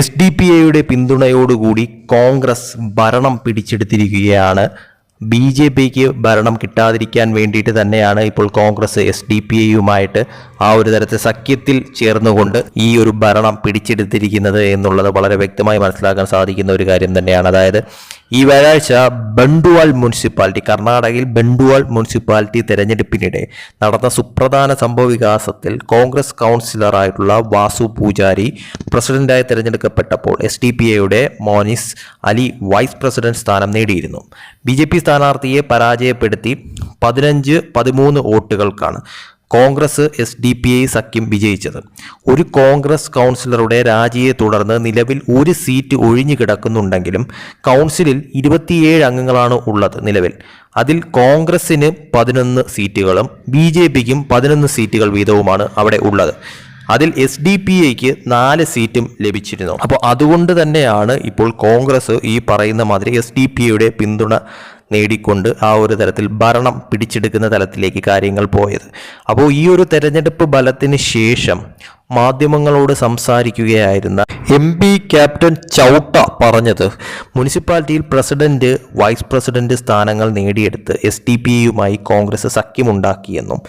S D P എയുടെ പിന്തുണയോടുകൂടി കോൺഗ്രസ് ഭരണം പിടിച്ചെടുത്തിരിക്കുകയാണ്. B J പിക്ക് ഭരണം കിട്ടാതിരിക്കാൻ വേണ്ടിയിട്ട് തന്നെയാണ് ഇപ്പോൾ കോൺഗ്രസ് എസ് ഡി പി എയുമായിട്ട് ആ ഒരു തരത്തെ സഖ്യത്തിൽ ചേർന്നുകൊണ്ട് ഈ ഒരു ഭരണം പിടിച്ചെടുത്തിരിക്കുന്നത് എന്നുള്ളത് വളരെ വ്യക്തമായി മനസ്സിലാക്കാൻ സാധിക്കുന്ന ഒരു കാര്യം തന്നെയാണ്. അതായത് ഈ വ്യാഴാഴ്ച ബണ്ടുവാൾ മുനിസിപ്പാലിറ്റി കർണാടകയിൽ ബണ്ടുവാൾ മുനിസിപ്പാലിറ്റി തെരഞ്ഞെടുപ്പിനിടെ നടന്ന സുപ്രധാന സംഭവ വികാസത്തിൽ കോൺഗ്രസ് കൗൺസിലറായിട്ടുള്ള വാസു പൂജാരി പ്രസിഡന്റായി തിരഞ്ഞെടുക്കപ്പെട്ടപ്പോൾ എസ് ഡി പി എയുടെ മോനിസ് അലി വൈസ് പ്രസിഡന്റ് സ്ഥാനം നേടിയിരുന്നു. ബി ജെ പി സ്ഥാനാർത്ഥിയെ പരാജയപ്പെടുത്തി പതിനഞ്ച് പതിമൂന്ന് വോട്ടുകൾക്കാണ്. Congress S D P I സഖ്യം വിജയിച്ചത്. ഒരു കോൺഗ്രസ് കൗൺസിലറുടെ രാജിയെ തുടർന്ന് നിലവിൽ ഒരു സീറ്റ് ഒഴിഞ്ഞു കിടക്കുന്നുണ്ടെങ്കിലും കൗൺസിലിൽ ഇരുപത്തിയേഴ് അംഗങ്ങളാണ് ഉള്ളത് നിലവിൽ. അതിൽ കോൺഗ്രസിന് പതിനൊന്ന് സീറ്റുകളും ബി ജെ പിക്കും പതിനൊന്ന് സീറ്റുകൾ വീതവുമാണ് അവിടെ ഉള്ളത്. അതിൽ എസ് ഡി പി ഐക്ക് നാല് സീറ്റും ലഭിച്ചിരുന്നു. അപ്പോൾ അതുകൊണ്ട് തന്നെയാണ് ഇപ്പോൾ കോൺഗ്രസ് ഈ പറയുന്ന മാതിരി എസ് ഡി പി ഐയുടെ പിന്തുണ നേടിക്കൊണ്ട് ആ ഒരു തരത്തിൽ ഭരണം പിടിച്ചെടുക്കുന്ന തലത്തിലേക്ക് കാര്യങ്ങൾ പോയത്. അപ്പോൾ ഈ ഒരു തെരഞ്ഞെടുപ്പ് ഫലത്തിന് ശേഷം മാധ്യമങ്ങളോട് സംസാരിക്കുകയായിരുന്ന എം പി ക്യാപ്റ്റൻ ചൗട്ട പറഞ്ഞത് മുനിസിപ്പാലിറ്റിയിൽ പ്രസിഡന്റ് വൈസ് പ്രസിഡന്റ് സ്ഥാനങ്ങൾ നേടിയെടുത്ത് എസ് ഡി പി യുമായി കോൺഗ്രസ് സഖ്യമുണ്ടാക്കിയെന്നും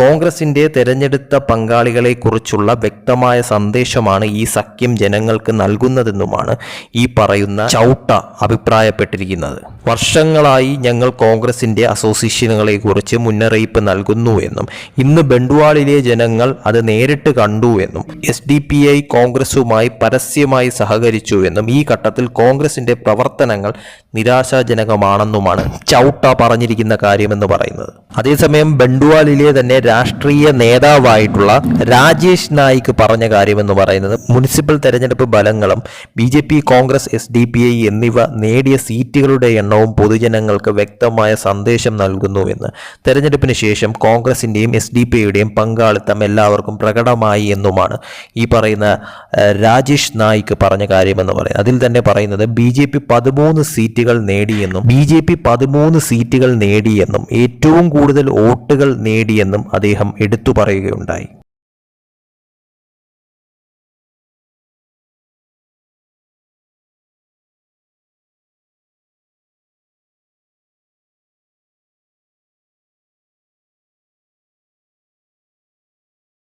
കോൺഗ്രസിന്റെ തെരഞ്ഞെടുത്ത പങ്കാളികളെക്കുറിച്ചുള്ള വ്യക്തമായ സന്ദേശമാണ് ഈ സഖ്യം ജനങ്ങൾക്ക് നൽകുന്നതെന്നുമാണ് ഈ പറയുന്ന ചൗട്ട അഭിപ്രായപ്പെട്ടിരിക്കുന്നത്. വർഷങ്ങളായി ഞങ്ങൾ കോൺഗ്രസിന്റെ അസോസിയേഷനുകളെ കുറിച്ച് മുന്നറിയിപ്പ് നൽകുന്നു എന്നും ഇന്ന് ബണ്ടുവാളിലെ ജനങ്ങൾ അത് നേരിട്ട് കണ്ടു എന്നും എസ് ഡി പി ഐ കോൺഗ്രസുമായി പരസ്യമായി സഹകരിച്ചു എന്നും ഈ ഘട്ടത്തിൽ കോൺഗ്രസിന്റെ പ്രവർത്തനങ്ങൾ നിരാശാജനകമാണെന്നുമാണ് ചൗട്ട പറഞ്ഞിരിക്കുന്ന കാര്യമെന്ന് പറയുന്നത്. അതേസമയം ബണ്ടുവാലിലെ തന്നെ രാഷ്ട്രീയ നേതാവായിട്ടുള്ള രാജേഷ് നായിക് പറഞ്ഞ കാര്യമെന്ന് പറയുന്നത് മുനിസിപ്പൽ തെരഞ്ഞെടുപ്പ് ഫലങ്ങളും B J P Congress S D P I എന്നിവ നേടിയ സീറ്റുകളുടെ എണ്ണവും പൊതുജനങ്ങൾക്ക് വ്യക്തമായ സന്ദേശം നൽകുന്നുവെന്ന് തെരഞ്ഞെടുപ്പിന് ശേഷം കോൺഗ്രസിന്റെയും എസ് ഡി പി ഐയുടെയും പങ്കാളിത്തം എല്ലാവർക്കും പ്രകടമായി എന്നുമാണ് ഈ പറയുന്ന രാജേഷ് നായിക് പറഞ്ഞ കാര്യമെന്ന് പറയുന്നത്. അതിൽ തന്നെ പറയുന്നത് ബി ജെ പി പതിമൂന്ന് സീറ്റുകൾ നേടിയെന്നും ബി ജെ പി പതിമൂന്ന് സീറ്റുകൾ നേടിയെന്നും ഏറ്റവും കൂടുതൽ വോട്ടുകൾ നേടിയെന്നും അദ്ദേഹം എടുത്തു പറയുകയുണ്ടായി.